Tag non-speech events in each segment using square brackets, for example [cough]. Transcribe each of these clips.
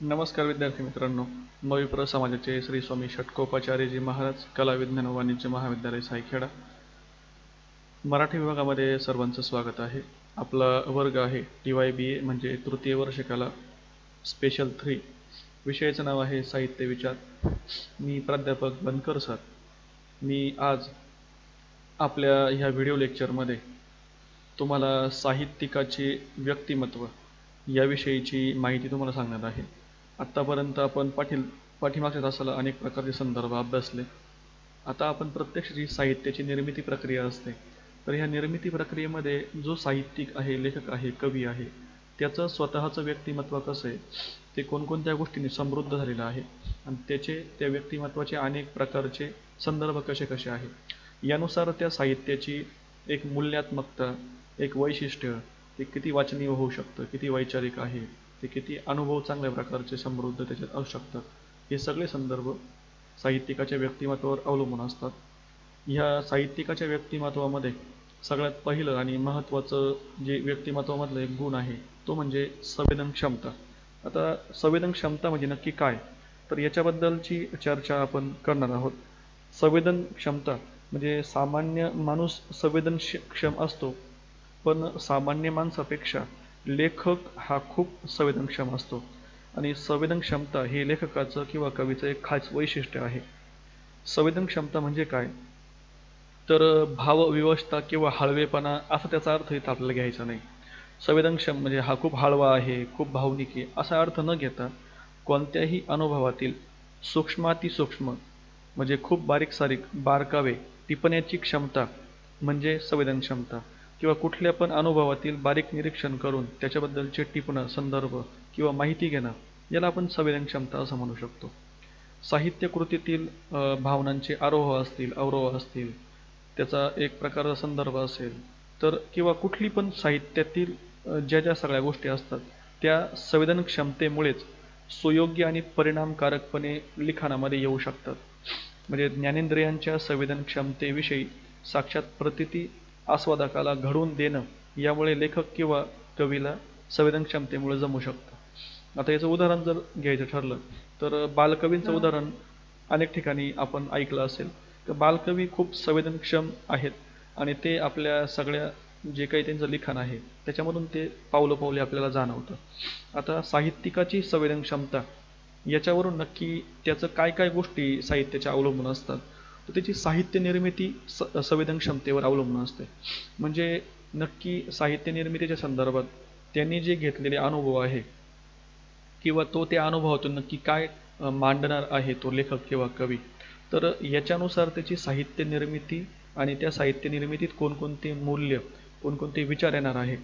नमस्कार विद्यार्थी मित्रांनो. मविप्र समाजाचे श्री स्वामी षटकोपाचार्यजी महाराज कला विज्ञान व वाणिज्य महाविद्यालय सायखेडा. मराठी विभागामध्ये सर्वांचं स्वागत आहे. आपला वर्ग आहे टी वाय बी ए म्हणजे तृतीय वर्ष कला स्पेशल थ्री विषयाचं नाव आहे साहित्य विचार. मी प्राध्यापक बनकर सर. मी आज आपल्या ह्या व्हिडिओ लेक्चरमध्ये तुम्हाला साहित्यिकाचे व्यक्तिमत्व याविषयीची माहिती तुम्हाला सांगणार आहे. आत्तापर्यंत आपण पाठील पाठीमागच्या तासाला अनेक प्रकारचे संदर्भ अभ्यासले. आता आपण प्रत्यक्ष जी साहित्याची निर्मिती प्रक्रिया असते तर ह्या निर्मिती प्रक्रियेमध्ये जो साहित्यिक आहे लेखक आहे कवी आहे त्याचं स्वतःचं व्यक्तिमत्व कसं आहे ते कोणकोणत्या गोष्टीने समृद्ध झालेलं आहे आणि त्याचे त्या व्यक्तिमत्वाचे अनेक प्रकारचे संदर्भ कसे कसे आहे यानुसार त्या साहित्याची एक मूल्यात्मकता एक वैशिष्ट्य ते किती वाचनीय होऊ शकतं किती वैचारिक आहे ते किती अनुभव चांगल्या प्रकारचे समृद्ध त्याच्यात असू शकतात. हे सगळे संदर्भ साहित्यिकाच्या व्यक्तिमत्वावर अवलंबून असतात. ह्या साहित्यिकाच्या व्यक्तिमत्वामध्ये सगळ्यात पहिलं आणि महत्त्वाचं जे व्यक्तिमत्वामधलं एक गुण आहे तो म्हणजे संवेदन क्षमता आता संवेदन क्षमता म्हणजे नक्की काय? तर याच्याबद्दलची चर्चा आपण करणार आहोत. संवेदन क्षमता म्हणजे सामान्य माणूस संवेदनक्षम असतो पण सामान्य माणसापेक्षा लेखक हा खूप संवेदनक्षम असतो. आणि संवेदनक्षमता हे लेखकाचं किंवा कवीचं एक खास वैशिष्ट्य आहे. संवेदनक्षमता म्हणजे काय? तर भावविवशता किंवा हळवेपणा असा त्याचा अर्थ इथं आपल्याला घ्यायचा नाही. संवेदनक्षम म्हणजे हा खूप हळवा आहे खूप भावनिक आहे असा अर्थ न घेता कोणत्याही अनुभवातील सूक्ष्मातिसूक्ष्म म्हणजे खूप बारीक सारीक बारकावे टिपण्याची क्षमता म्हणजे संवेदनक्षमता. किंवा कुठल्या पण अनुभवातील बारीक निरीक्षण करून त्याच्याबद्दलचे टिपणं संदर्भ किंवा माहिती घेणं याला आपण संवेदन क्षमता असं म्हणू शकतो. साहित्य कृतीतील भावनांचे आरोह असतील अवरोह असतील त्याचा एक प्रकारचा संदर्भ असेल तर किंवा कुठली पण साहित्यातील ज्या ज्या सगळ्या गोष्टी असतात त्या संवेदन क्षमतेमुळेच सुयोग्य आणि परिणामकारकपणे लिखाणामध्ये येऊ शकतात. म्हणजे ज्ञानेंद्रियांच्या संवेदन क्षमतेविषयी साक्षात प्रतिती आस्वादकाला घडवून देणं यामुळे लेखक किंवा कवीला संवेदन क्षमतेमुळे जमू शकतं. आता याचं उदाहरण जर घ्यायचं ठरलं तर बालकवींचं उदाहरण अनेक ठिकाणी आपण ऐकलं असेल. तर बालकवी खूप संवेदनक्षम आहेत आणि ते आपल्या सगळ्या जे काही त्यांचं लिखाण आहे त्याच्यामधून ते पावलं पावले आपल्याला जाणवतं. आता साहित्यिकाची संवेदन क्षमता याच्यावरून नक्की त्याचं काय काय गोष्टी साहित्याच्या अवलंबून असतात तर त्याची साहित्य निर्मिती स संवेदन क्षमतेवर अवलंबून असते. म्हणजे नक्की साहित्य निर्मितीच्या संदर्भात त्यांनी जे घेतलेले अनुभव आहे किंवा तो त्या अनुभवातून नक्की काय मांडणार आहे तो लेखक किंवा कवी तर याच्यानुसार त्याची साहित्य निर्मिती आणि त्या साहित्य निर्मितीत कोणकोणते मूल्य कोणकोणते विचार येणार आहे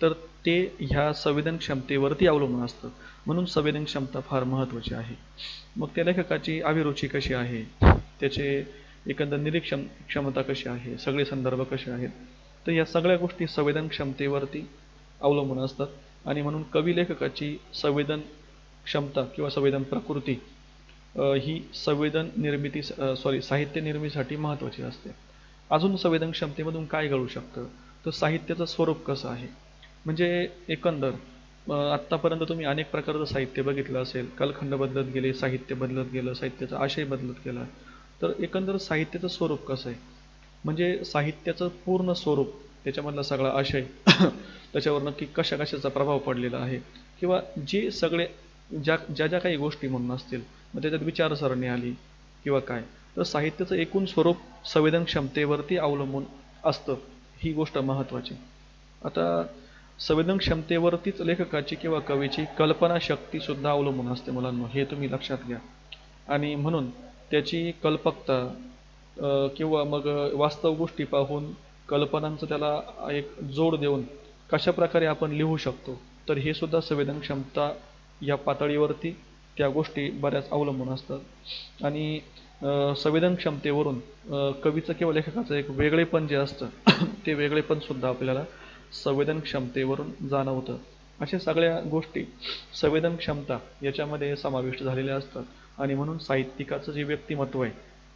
तर ते ह्या संवेदन क्षमतेवरती अवलंबून असतं. म्हणून संवेदन क्षमता फार महत्त्वाची आहे. मग त्या लेखकाची अभिरुची कशी आहे त्याचे एकंदर निरीक्षण क्षमता कशी आहे सगळे संदर्भ कसे आहेत तर या सगळ्या गोष्टी संवेदन क्षमतेवरती अवलंबून असतात. आणि म्हणून कवी लेखकाची संवेदन क्षमता किंवा संवेदन प्रकृती ही संवेदन निर्मिती सॉरी साहित्य निर्मितीसाठी महत्त्वाची असते. अजून संवेदन क्षमतेमधून काय घडू शकतं? तर साहित्याचं स्वरूप कसं आहे? म्हणजे एकंदर आत्तापर्यंत तुम्ही अनेक प्रकारचं साहित्य बघितलं असेल. कालखंड बदलत गेले साहित्य बदलत गेलं साहित्याचा आशय बदलत गेला. तर एकंदर साहित्याचं स्वरूप कसं आहे? म्हणजे साहित्याचं पूर्ण स्वरूप त्याच्यामधला सगळा आशय [coughs] त्याच्यावर नक्की कशा कशाचा प्रभाव पडलेला आहे? किंवा जे सगळे ज्या ज्या ज्या काही गोष्टी म्हणून असतील मग त्याच्यात विचारसरणी आली किंवा काय? तर साहित्याचं एकूण स्वरूप संवेदन क्षमतेवरती अवलंबून असतं. ही गोष्ट महत्त्वाची. आता संवेदन क्षमतेवरतीच लेखकाची किंवा कवीची कल्पनाशक्तीसुद्धा अवलंबून असते मुलांना हे तुम्ही लक्षात घ्या. आणि म्हणून त्याची कल्पकता किंवा मग वास्तव गोष्टी पाहून कल्पनांचं त्याला एक जोड देऊन कशा प्रकारे आपण लिहू शकतो तर हे सुद्धा संवेदनक्षमता या पातळीवरती त्या गोष्टी बऱ्याच अवलंबून असतात. आणि संवेदनक्षमतेवरून कवीचं किंवा लेखकाचं एक वेगळेपण जे असतं [coughs] ते वेगळेपण सुद्धा आपल्याला संवेदनक्षमतेवरून जाणवतं. अशा सगळ्या गोष्टी संवेदन क्षमता याच्यामध्ये समाविष्ट झालेल्या असतात. आणि म्हणून साहित्यिकाचं जे व्यक्तिमत्व आहे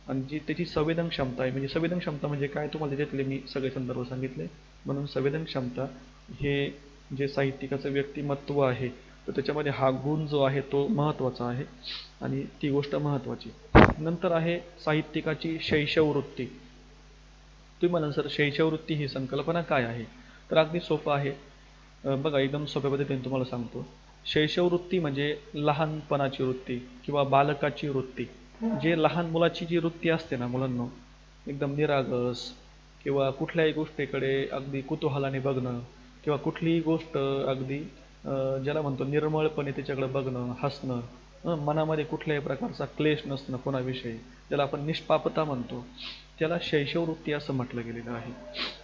आणि जी त्याची संवेदन क्षमता आहे म्हणजे संवेदन क्षमता म्हणजे काय तुम्हाला त्याच्यातले मी सगळे संदर्भ सांगितले. म्हणून संवेदन क्षमता हे जे साहित्यिकाचं व्यक्तिमत्व आहे तर त्याच्यामध्ये हा गुण जो आहे तो महत्त्वाचा आहे आणि ती गोष्ट महत्त्वाची नंतर आहे साहित्यिकाची शैशववृत्ती. तुम्ही म्हणाल सर शैशववृत्ती ही संकल्पना काय आहे? तर अगदी सोपं आहे. बघा एकदम सोप्या पद्धतीने तुम्हाला सांगतो. शैशववृत्ती म्हणजे लहानपणाची वृत्ती किंवा बालकाची वृत्ती. जे लहान मुलाची जी वृत्ती असते ना मुलांना एकदम निरागस किंवा कुठल्याही गोष्टीकडे अगदी कुतूहलाने बघणं किंवा कुठलीही गोष्ट अगदी ज्याला म्हणतो निर्मळपणे त्याच्याकडे बघणं हसणं मनामध्ये कुठल्याही प्रकारचा क्लेश नसणं कोणाविषयी ज्याला आपण निष्पापता म्हणतो त्याला शैशववृत्ती असं म्हटलं गेलेलं आहे.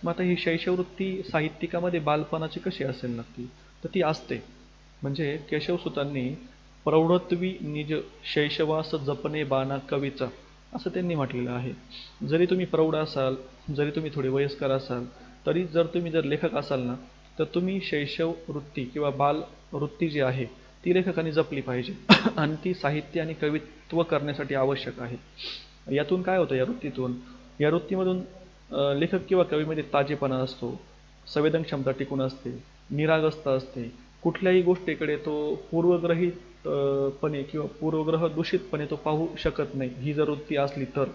मग आता ही शैशववृत्ती साहित्यिकामध्ये बालपणाची कशी असेल नक्की? तर ती असते. म्हणजे केशवसुतांनी प्रौढत्वी निज शैशवास जपणे बाणा कवीचा असं त्यांनी म्हटलेलं आहे. जरी तुम्ही प्रौढ असाल जरी तुम्ही थोडे वयस्कर असाल तरी जर तुम्ही जर लेखक असाल ना तर तुम्ही शैशव वृत्ती किंवा बाल वृत्ती जी आहे ती लेखकाने जपली पाहिजे. [coughs] आणि ती साहित्य आणि कवित्व करण्यासाठी आवश्यक आहे. यातून काय होतं? या वृत्तीतून या वृत्तीमधून लेखक किंवा कवीमध्ये ताजेपणा असतो संवेदन क्षमता टिकून असते निरागसता असते कुठल्याही गोष्टीकडे तो पूर्वग्रहित पणे किंवा पूर्वग्रह दूषितपणे तो पाहू शकत नाही ही जर वृत्ती असली तर.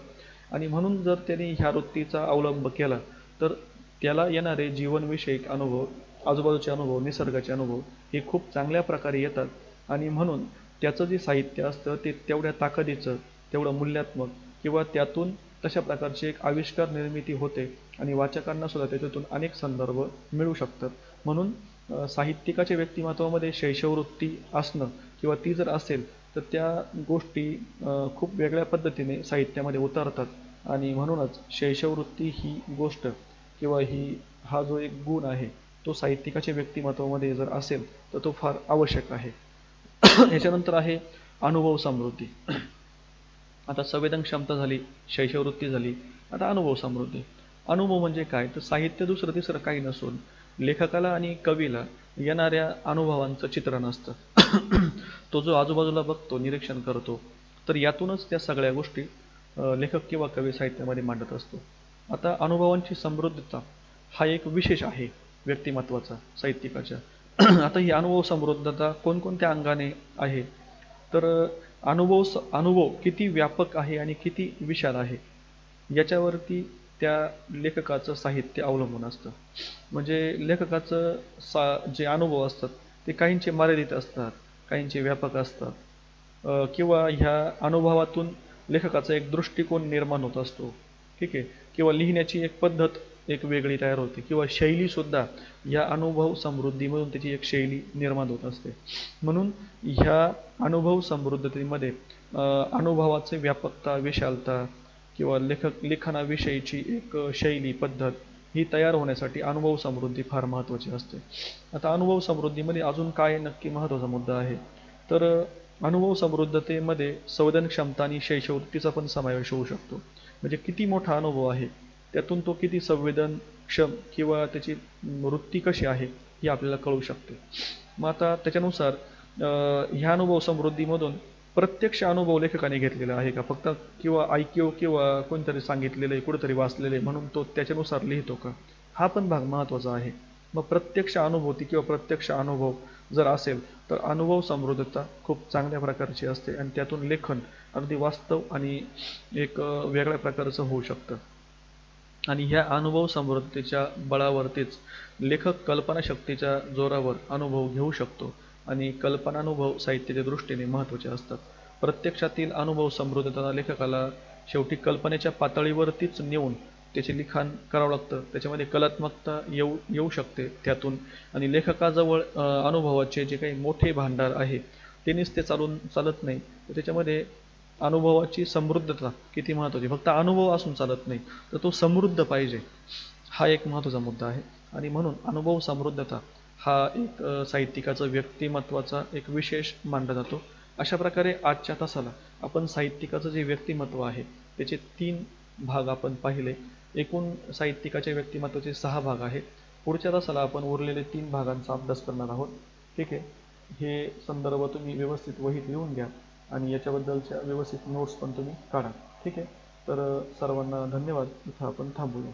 आणि म्हणून जर त्याने ह्या वृत्तीचा अवलंब केला तर त्याला येणारे जीवनविषयक अनुभव आजूबाजूचे अनुभव निसर्गाचे अनुभव हे खूप चांगल्या प्रकारे येतात. आणि म्हणून त्याचं जे साहित्य असतं ते तेवढ्या ताकदीचं तेवढं मूल्यात्मक किंवा त्यातून तशा प्रकारची एक आविष्कार निर्मिती होते आणि वाचकांना सुद्धा त्याच्यातून अनेक संदर्भ मिळू शकतात. म्हणून साहित्यिकाच्या व्यक्तिमत्वामध्ये शैशववृत्ती असणं किंवा ती जर असेल तर त्या गोष्टी खूप वेगळ्या पद्धतीने साहित्यामध्ये उतरतात. आणि म्हणूनच शैशववृत्ती ही गोष्ट किंवा ही हा जो एक गुण आहे तो साहित्यिकाच्या व्यक्तिमत्वामध्ये जर असेल तर तो फार आवश्यक आहे. [coughs] याच्यानंतर आहे अनुभव समृद्धी. आता संवेदन क्षमता झाली शैशववृत्ती झाली आता अनुभव समृद्धी. अनुभव म्हणजे काय? तर साहित्य दुसरं तिसरं काही नसून लेखकाला आणि कवीला येणाऱ्या अनुभवांचं चित्रण असतं. [clears throat] तो जो आजूबाजूला बघतो निरीक्षण करतो तर यातूनच त्या सगळ्या गोष्टी लेखक किंवा कवी साहित्यामध्ये मांडत असतो. आता अनुभवांची समृद्धता हा एक विशेष आहे व्यक्तिमत्वाचा साहित्यिकाच्या. [clears throat] आता ही अनुभव समृद्धता कोणकोणत्या अंगाने आहे? तर अनुभव स अनुभव किती व्यापक आहे आणि किती विशाल आहे? याच्यावरती त्या लेखकाचं साहित्य अवलंबून असतं. म्हणजे लेखकाचं सा जे अनुभव असतात ते काहींचे मर्यादित असतात काहींचे व्यापक असतात. किंवा ह्या अनुभवातून लेखकाचा एक दृष्टिकोन निर्माण होत असतो. ठीक आहे? किंवा लिहिण्याची एक पद्धत एक वेगळी तयार होते. किंवा शैलीसुद्धा या अनुभव समृद्धीमधून त्याची एक शैली निर्माण होत असते. म्हणून ह्या अनुभव समृद्धतेमध्ये अनुभवाचे व्यापकता विशालता किंवा लेखक लिखाणाविषयीची एक शैली पद्धत ही तयार होण्यासाठी अनुभव समृद्धी फार महत्त्वाची असते. आता अनुभव समृद्धीमध्ये अजून काय नक्की महत्त्वाचा मुद्दा आहे? तर अनुभव समृद्धतेमध्ये संवेदन क्षमता आणि शैशवृत्तीचा पण समावेश होऊ शकतो. म्हणजे किती मोठा अनुभव आहे? त्यातून तो किती संवेदनक्षम किंवा त्याची वृत्ती कशी आहे ही आपल्याला कळू शकते. मग आता त्याच्यानुसार ह्या अनुभव समृद्धीमधून प्रत्यक्ष अनुभव लेखकाने घेतलेला आहे का? फक्त किंवा ऐक्यो किंवा कोणतरी सांगितलेलं आहे कुठेतरी वाचलेलं आहे म्हणून तो त्याच्यानुसार लिहितो का? हा पण भाग महत्त्वाचा आहे. मग प्रत्यक्ष अनुभूती किंवा प्रत्यक्ष अनुभव जर असेल तर अनुभव समृद्धता खूप चांगल्या प्रकारची असते आणि त्यातून लेखन अगदी वास्तव आणि एक वेगळ्या प्रकारचं होऊ शकतं. आणि ह्या अनुभव समृद्धतेच्या बळावरतीच लेखक कल्पनाशक्तीच्या जोरावर अनुभव घेऊ शकतो. आणि कल्पनानुभव साहित्याच्या दृष्टीने महत्त्वाचे असतात. प्रत्यक्षातील अनुभव समृद्धता लेखकाला शेवटी कल्पनेच्या पातळीवरतीच नेऊन त्याचे लिखाण करावं लागतं. त्याच्यामध्ये कलात्मकता येऊ येऊ शकते त्यातून. आणि लेखकाजवळ अनुभवाचे जे काही मोठे भांडार आहे ते ते चालून चालत नाही. तर त्याच्यामध्ये अनुभवाची समृद्धता किती महत्त्वाची? फक्त अनुभव असून चालत नाही तर तो समृद्ध पाहिजे. हा एक महत्त्वाचा मुद्दा आहे. आणि म्हणून अनुभव समृद्धता हा एक साहित्यिकाचं साहित्यिकाचा व्यक्तिमत्वाचा एक विशेष मानला जातो. अशा प्रकारे आजच्या तासाला आपण साहित्यिकाचं जे व्यक्तिमत्व आहे त्याचे तीन भाग आपण पाहिले. एकूण साहित्यिकाच्या व्यक्तिमत्वाचे सहा भाग आहेत. पुढच्या तासाला आपण उरलेले तीन भागांचा अभ्यास करणार आहोत. ठीक आहे? हे संदर्भ तुम्ही व्यवस्थित वहीत लिहून घ्या आणि याच्याबद्दलच्या व्यवस्थित नोट्स पण तुम्ही काढा. ठीक आहे? तर सर्वांना धन्यवाद. इथं आपण थांबूया.